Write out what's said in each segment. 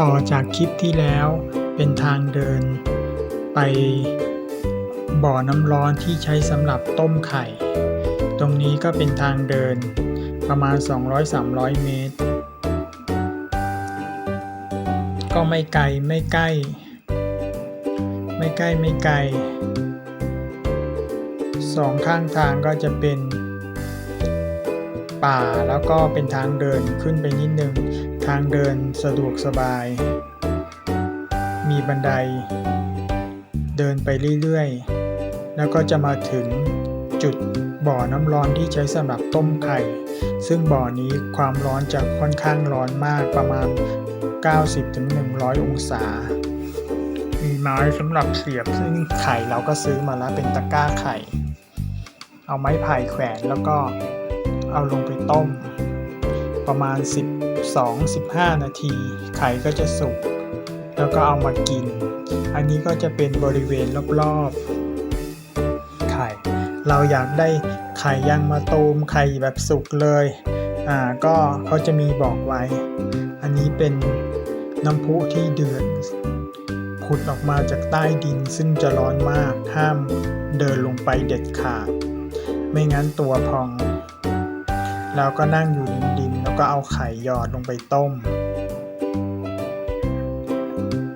ต่อจากคลิปที่แล้วเป็นทางเดิน ไปบ่อน้ำร้อนที่ใช้สำหรับต้มไข่ ตรงนี้ก็เป็นทางเดินประมาณ 200-300 เมตร ก็ไม่ไกลไม่ใกล้ ไม่ใกล้ไม่ไกลสองข้างทางก็จะเป็นป่าแล้วก็เป็นทางเดินขึ้นไปนิดนึง ทางเดินสะดวกสบาย มีบันได เดินไปเรื่อยๆ แล้วก็จะมาถึงจุดบ่อน้ำร้อนที่ใช้สำหรับต้มไข่ ซึ่งบ่อนี้ความร้อนจะค่อนข้างร้อนมากประมาณ 90-100 องศา มีไม้สำหรับเสียบซึ่งไข่เราก็ซื้อมาแล้วเป็นตะกร้าไข่ เอาไม้ไผ่แขวนแล้วก็เอาลงไปต้ม ประมาณ 10 12-15 นาที ไข่ก็จะสุก แล้วก็เอามากิน อันนี้ก็จะเป็นบริเวณรอบๆ ไข่ เราอยากได้ไข่ยังมาตูมไข่แบบสุกเลย อ่า ก็เขาจะมีบอกไว้ อันนี้เป็นน้ำพุที่เดือดผุดออกมาจากใต้ดินซึ่งจะร้อนมาก ห้ามเดินลงไปเด็ดขาด ไม่งั้นตัวพองแล้วก็นั่งอยู่ริมดินแล้ว ก็เอาไข่หยอดลงไปต้ม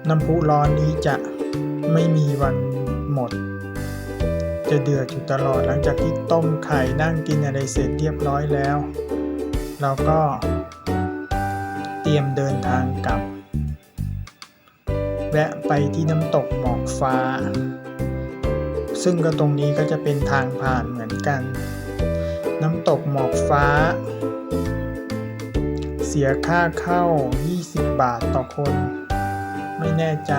น้ำพุร้อนนี้จะไม่มีวันหมด จะเดือดอยู่ตลอดหลังจากที่ต้มไข่นั่งกินอะไรเสร็จเรียบร้อยแล้ว เราก็เตรียมเดินทางกลับ แวะไปที่น้ำตกหมอกฟ้า ซึ่งก็ตรงนี้ก็จะเป็นทางผ่านเหมือนกัน น้ำตกหมอกฟ้า เสียค่าเข้า 20 บาทต่อคน ไม่แน่ใจ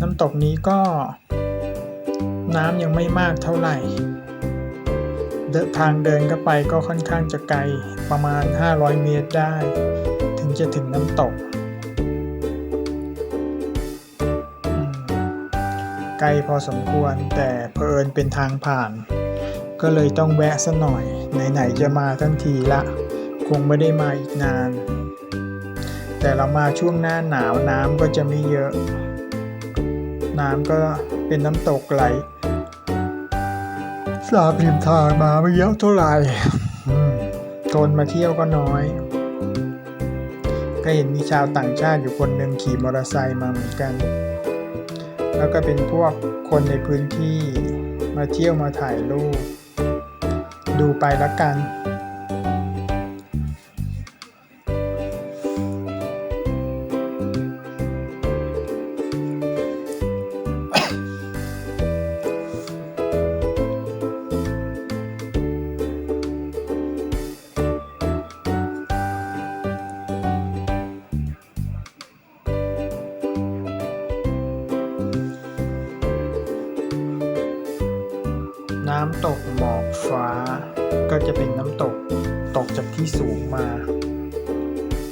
น้ำตกนี้ก็ น้ำยังไม่มากเท่าไหร่เดินทางเดินก็ไปก็ค่อนข้างจะไกลประมาณ 500 เมตรได้ ถึงจะถึงน้ำตก ไกลพอสมควรแต่เพอิญเป็นทางผ่าน ก็เลยต้องแวะซะหน่อย ไหน ๆ จะมาทั้งทีละ คงไม่ได้มาอีกนาน แต่เรามาช่วงหน้าหนาวน้ำก็จะไม่เยอะ น้ำก็เป็นน้ำตกไหลสาบริมทางมาไม่เยอะเท่าไหร่อืมคนมาเที่ยวก็น้อย ก็เห็นมีชาวต่างชาติอยู่คนหนึ่งขี่มอเตอร์ไซค์มาเหมือนกัน แล้วก็เป็นพวกคนในพื้นที่มาเที่ยวมาถ่ายรูป ดูไปล้วกัน หมอกฟ้า ก็จะเป็นน้ำตกตกจากที่สูงมา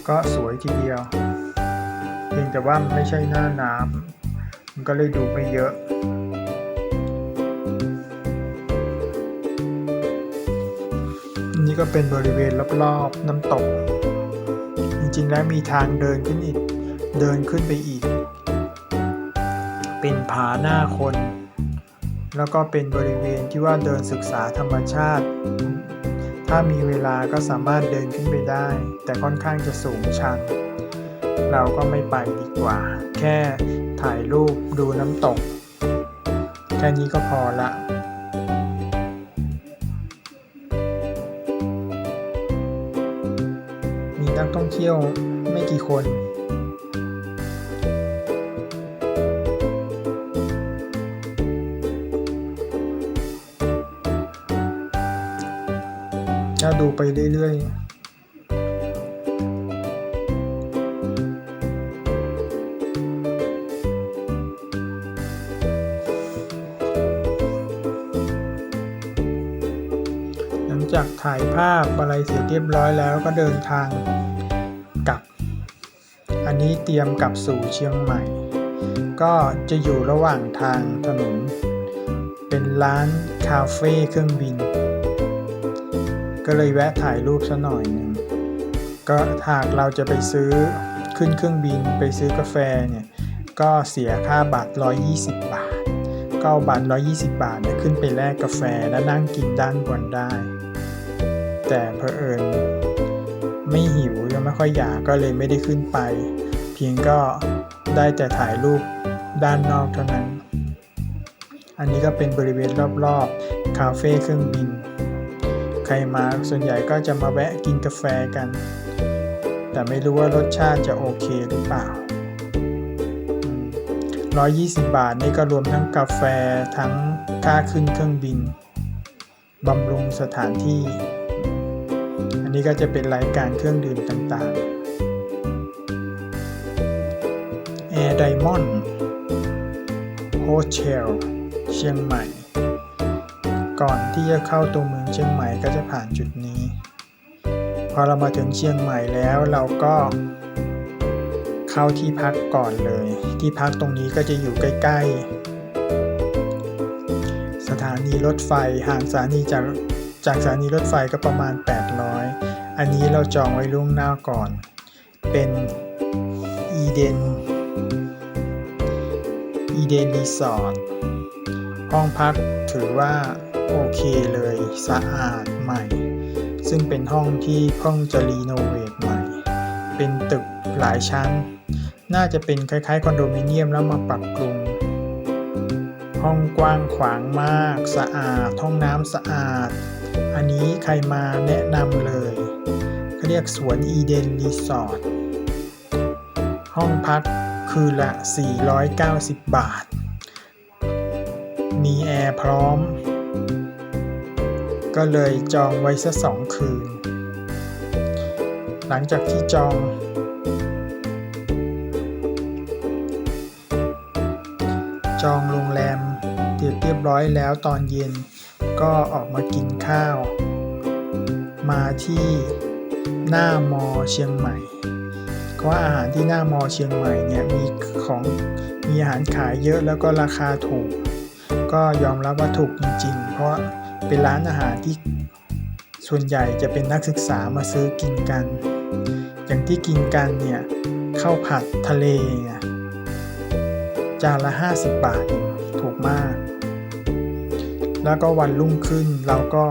ก็สวยทีเดียว เพียงแต่ว่ามันไม่ใช่หน้าน้ำมันก็เลยดูไม่เยอะนนี้ก็เป็นบริเวณรอบๆน้ำตก จริงๆแล้วมีทางเดินขึ้นอีก เดินขึ้นไปอีก เป็นผาหน้าคน แล้วก็เป็นบริเวณที่ว่าเดินศึกษาธรรมชาติ ถ้ามีเวลาก็สามารถเดินขึ้นไปได้ แต่ค่อนข้างจะสูงชัน เราก็ไม่ไปดีกว่า แค่ถ่ายรูปดูน้ำตก แค่นี้ก็พอละมีนักท่องเที่ยวไม่กี่คน ก็ดูไปเรื่อยๆหลังจากถ่ายภาพอะไรเสร็จเรียบร้อยแล้วก็เดินทางกลับ อันนี้เตรียมกลับสู่เชียงใหม่ ก็จะอยู่ระหว่างทางถนน เป็นร้านคาเฟ่เครื่องบิน ก็เลยแวะถ่ายรูปซะหน่อยหนึ่งก็หากเราจะไปซื้อขึ้นเครื่องบินไปซื้อกาแฟเนี่ยก็เสียค่าบัตร 120 บาท ก็เอาบัตร 120 บาทเนี่ยขึ้นไปแลกกาแฟแล้วนั่งกินด้านบนได้ แต่เพอเอิญไม่หิวยังไม่ค่อยอยากก็เลยไม่ได้ขึ้นไป เพียงก็ได้แต่ถ่ายรูปด้านนอกเท่านั้น อันนี้ก็เป็นบริเวณรอบๆ คาเฟ่เครื่องบิน ใครมาส่วนใหญ่ก็จะมาแวะกินกาแฟกัน แต่ไม่รู้ว่ารสชาติจะโอเคหรือเปล่าอืม120 บาทนี่ก็รวมทั้งกาแฟทั้งค่าขึ้นเครื่องบินบำรุงสถานที่ อันนี้ก็จะเป็นรายการเครื่องดื่มต่างๆ Air Diamond Hotel เชียงใหม่ ก่อนที่จะเข้าตัวเมืองเชียงใหม่ก็จะผ่านจุดนี้ พอเรามาถึงเชียงใหม่แล้วเราก็เข้าที่พักก่อนเลย ที่พักตรงนี้ก็จะอยู่ใกล้ ๆ สถานีรถไฟห่างสถานีจากจากสถานีรถไฟก็ประมาณ 800 อันนี้เราจองไว้ล่วงหน้าก่อน เป็นอีเดนอีเดนรีสอร์ทห้องพักถือว่า โอเคเลยสะอาดใหม่ ซึ่งเป็นห้องที่เพิ่งจะรีโนเวทใหม่ เป็นตึกหลายชั้น น่าจะเป็นคล้ายๆคอนโดมิเนียมแล้วมาปรับปรุง ห้องกว้างขวางมาก สะอาด ห้องน้ำสะอาด อันนี้ใครมาแนะนำเลยเขาเรียกสวนอีเดนรีสอร์ทห้องพักคืนละ 490 บาท มีแอร์พร้อม ก็เลยจองไว้สักสองคืน หลังจากที่จอง จองโรงแรมเรียบเรียบร้อยแล้วตอนเย็นก็ออกมากินข้าว มาที่หน้ามอเชียงใหม่เพราะว่าอาหารที่หน้ามอเชียงใหม่เนี่ยมีของมีอาหารขายเยอะแล้วก็ราคาถูก ก็ยอมรับว่าถูกจริงๆ เพราะ เป็นร้านอาหารที่ส่วนใหญ่จะเป็นนักศึกษามาซื้อกินกัน อย่างที่กินกันเนี่ยข้าวผัดทะเลจานละ 50 บาทถูกมาก แล้วก็วันรุ่งขึ้นเราก็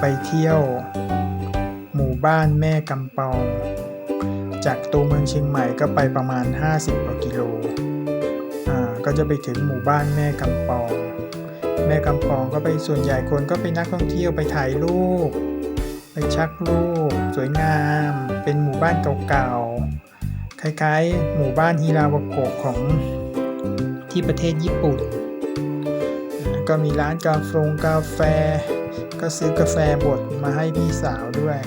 ไปเที่ยว หมู่บ้านแม่กำปอง จากตัวเมืองเชียงใหม่ก็ไปประมาณ 50กว่ากิโล อ่า ก็จะไปถึงหมู่บ้านแม่กำปอง แม่กำปองก็ไปส่วนใหญ่คนก็เป็นนักท่องเที่ยวไปถ่ายรูป ไปชักรูป สวยงาม เป็นหมู่บ้านเก่าๆ คล้ายๆ หมู่บ้านฮิราวาโกะของที่ประเทศญี่ปุ่น ก็มีร้านกาแฟกาแฟ ก็ซื้อกาแฟบดมาให้พี่สาวด้วย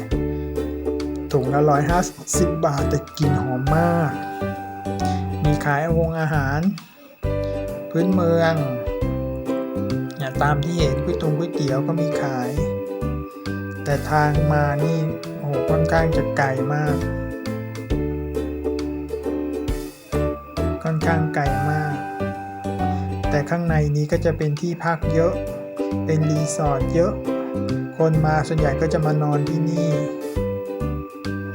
ถุงละร้อยหาสิบบาทแต่กลิ่นหอมมาก มีขายวงอาหาร พื้นเมือง ตามที่เห็นก๋วยตงก๋วยเตี๋ยวก็มีขาย แต่ทางมานี่โอ้โหค่อนข้างจะไกลมาก ค่อนข้างไกลมาก แต่ข้างในนี้ก็จะเป็นที่พักเยอะ เป็นรีสอร์ทเยอะ คนมาส่วนใหญ่ก็จะมานอนที่นี่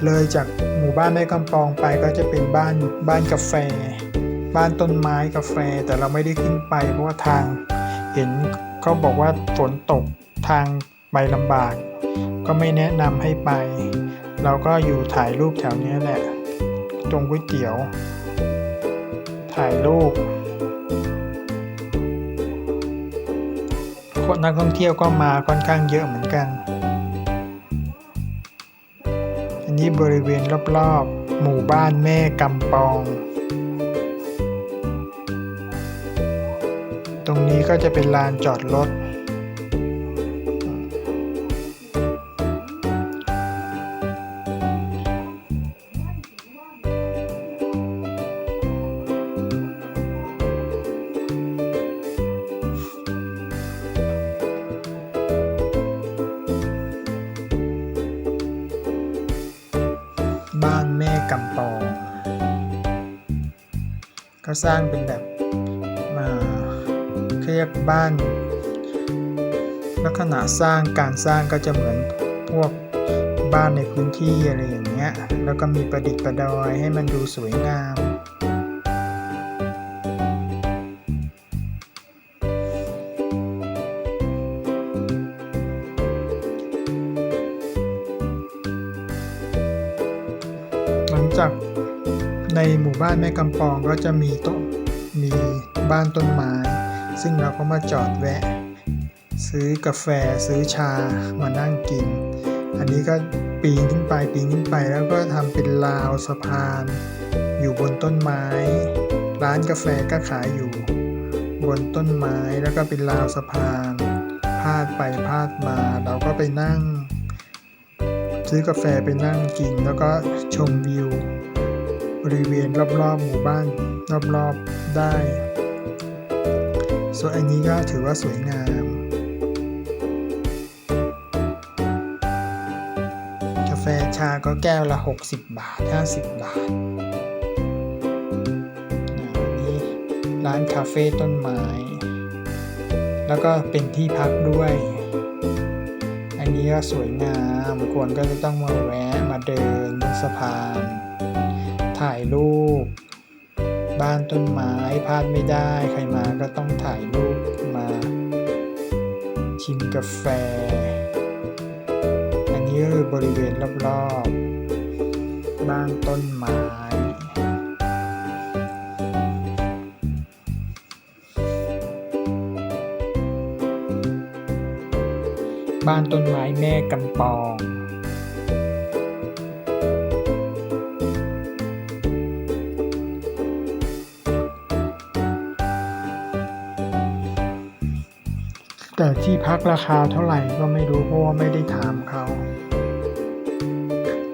เลยจากหมู่บ้านแม่กำปองไปก็จะเป็นบ้านบ้านกาแฟ บ้านต้นไม้กาแฟแต่เราไม่ได้ขึ้นไปเพราะว่าทางเห็น เขาบอกว่าฝนตกทางไปลำบาก ก็ไม่แนะนำให้ไป เราก็อยู่ถ่ายรูปแถวนี้แหละ ตรงก๋วยเตี๋ยว ถ่ายรูปคนนักท่องเที่ยวก็มาค่อนข้างเยอะเหมือนกัน อันนี้บริเวณรอบๆ หมู่บ้านแม่กำปอง ตรงนี้ก็จะเป็นลานจอดรถ บ้านแม่กำปอง ก็สร้างเป็นแบบ รียกบ้าน ลักษณะสร้างการสร้างก็จะเหมือนพวกบ้านในพื้นที่อะไรอย่างเงี้ย แล้วก็มีประดิษฐ์ประดอยให้มันดูสวยงาม หลังจากในหมู่บ้านแม่กำปองก็จะมีต้นมีบ้านต้นไม้ ซึ่งเราก็มาจอดแวะ ซื้อกาแฟซื้อชามานั่งกิน อันนี้ก็ปีนขึ้นไปปีนขึ้นไปแล้วก็ทำเป็นราวสะพาน อยู่บนต้นไม้ ร้านกาแฟก็ขายอยู่ บนต้นไม้แล้วก็เป็นราวสะพานพาดไปพาดมา เราก็ไปนั่ง ซื้อกาแฟไปนั่งกิน แล้วก็ชมวิวบริเวณรอบๆหมู่บ้านรอบๆได้ ส่วนอันนี้ก็ถือว่าสวยงามกาแฟชาก็แก้วละ 60 บาท 50 บาทอันนี้ร้านคาเฟ่ต้นไม้ แล้วก็เป็นที่พักด้วย อันนี้ก็สวยงามควรก็จะต้องมาแวะมาเดินบนสะพาน ถ่ายรูป บ้านต้นไม้พลาดไม่ได้ ใครมาก็ต้องถ่ายรูปมา ชิมกาแฟ อันนี้คือบริเวณรอบๆ บ้านต้นไม้บ้านต้นไม้แม่กำปอง แต่ที่พักราคาเท่าไหร่ก็ไม่รู้เพราะว่าไม่ได้ถามเขา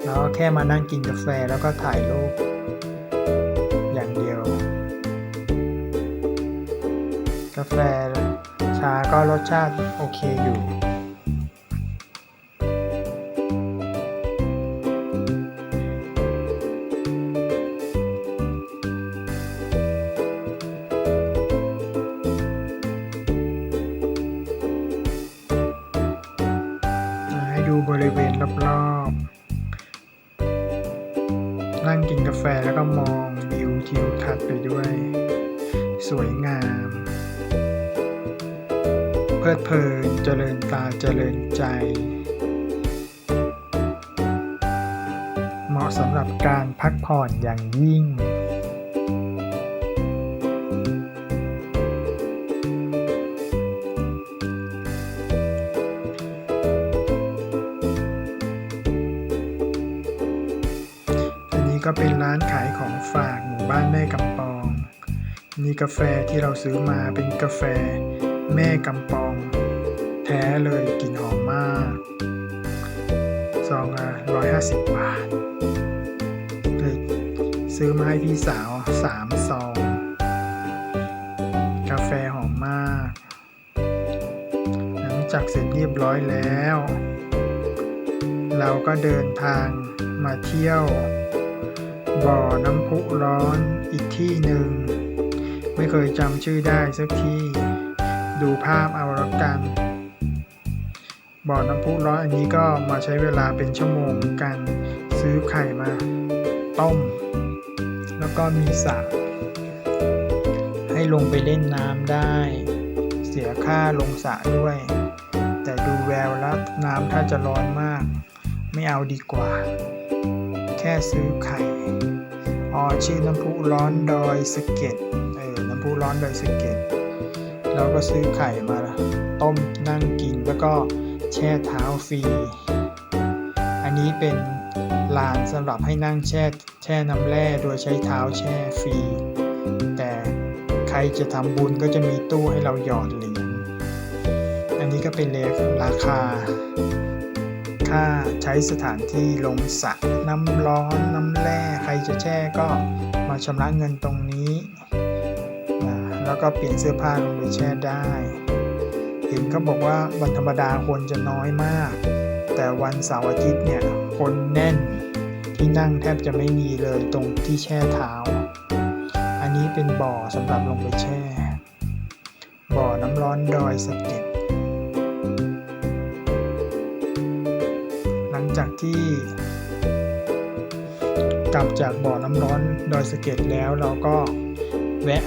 แล้วแค่มานั่งกินกาแฟแล้วก็ถ่ายรูปอย่างเดียว กาแฟชาก็รสชาติโอเคอยู่ สวยงาม เพลิดเพลินเจริญตาเจริญใจ เหมาะสำหรับการพักผ่อนอย่างยิ่ง นี่กาแฟที่เราซื้อมาเป็นกาแฟ แม่กำปอง แท้เลยกลิ่นหอมมากซองละร้อยห้าสิบบาทเลยซื้อมาให้พี่สาวสามซอง กาแฟหอมมาก หลังจากเสร็จเรียบร้อยแล้ว เราก็เดินทางมาเที่ยว บ่อน้ำพุร้อนอีกที่หนึ่ง ไม่เคยจำชื่อได้สักที่ดูภาพเอาละกัน บ่อน้ำพุร้อนอันนี้ก็มาใช้เวลาเป็นชั่วโมงกันซื้อไข่มาต้ม แล้วก็มีสระให้ลงไปเล่นน้ำได้ เสียค่าลงสระด้วย แต่ดูแววแล้วน้ำถ้าจะร้อนมาก ไม่เอาดีกว่า แค่ซื้อไข่ อ๋อชื่อน้ำพุร้อนดอยสะเก็ดเออน้ำพุร้อนดอยสะเก็ดเราก็ซื้อไข่มาต้มนั่งกินแล้วก็แช่เท้าฟรี อันนี้เป็นลานสำหรับให้นั่งแช่แช่น้ำแร่โดยใช้เท้าแช่ฟรี แต่ใครจะทำบุญก็จะมีตู้ให้เราหยอดเหรียญอันนี้ก็เป็นเลขราคา ค่าใช้สถานที่ลงสระน้ำร้อนน้ำแร่ใครจะแช่ก็มาชำระเงินตรงนี้นะแล้วก็เปลี่ยนเสื้อผ้าลงไปแช่ได้ เห็นเขาบอกว่าวันธรรมดาคนจะน้อยมาก แต่วันเสาร์อาทิตย์เนี่ยคนแน่นที่นั่งแทบจะไม่มีเลยตรงที่แช่เท้า อันนี้เป็นบ่อสำหรับลงไปแช่ บ่อน้ำร้อนดอยสะเก็ด จากที่กลับจากบ่อน้ำร้อนดอยสะเก็ดแล้วเราก็แวะ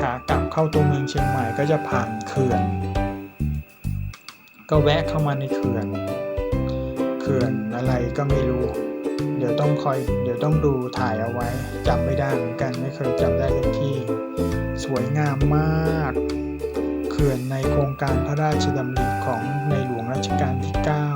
ขากลับเข้าตัวเมืองเชียงใหม่ก็จะผ่านเขื่อน ก็แวะเข้ามาในเขื่อน เขื่อนอะไรก็ไม่รู้ เดี๋ยวต้องคอย เดี๋ยวต้องดูถ่ายเอาไว้จำไม่ได้เหมือนกันไม่เคยจำได้สักที่สวยงามมาก เขื่อนในโครงการพระราชดำริของในหลวงรัชกาลที่ 9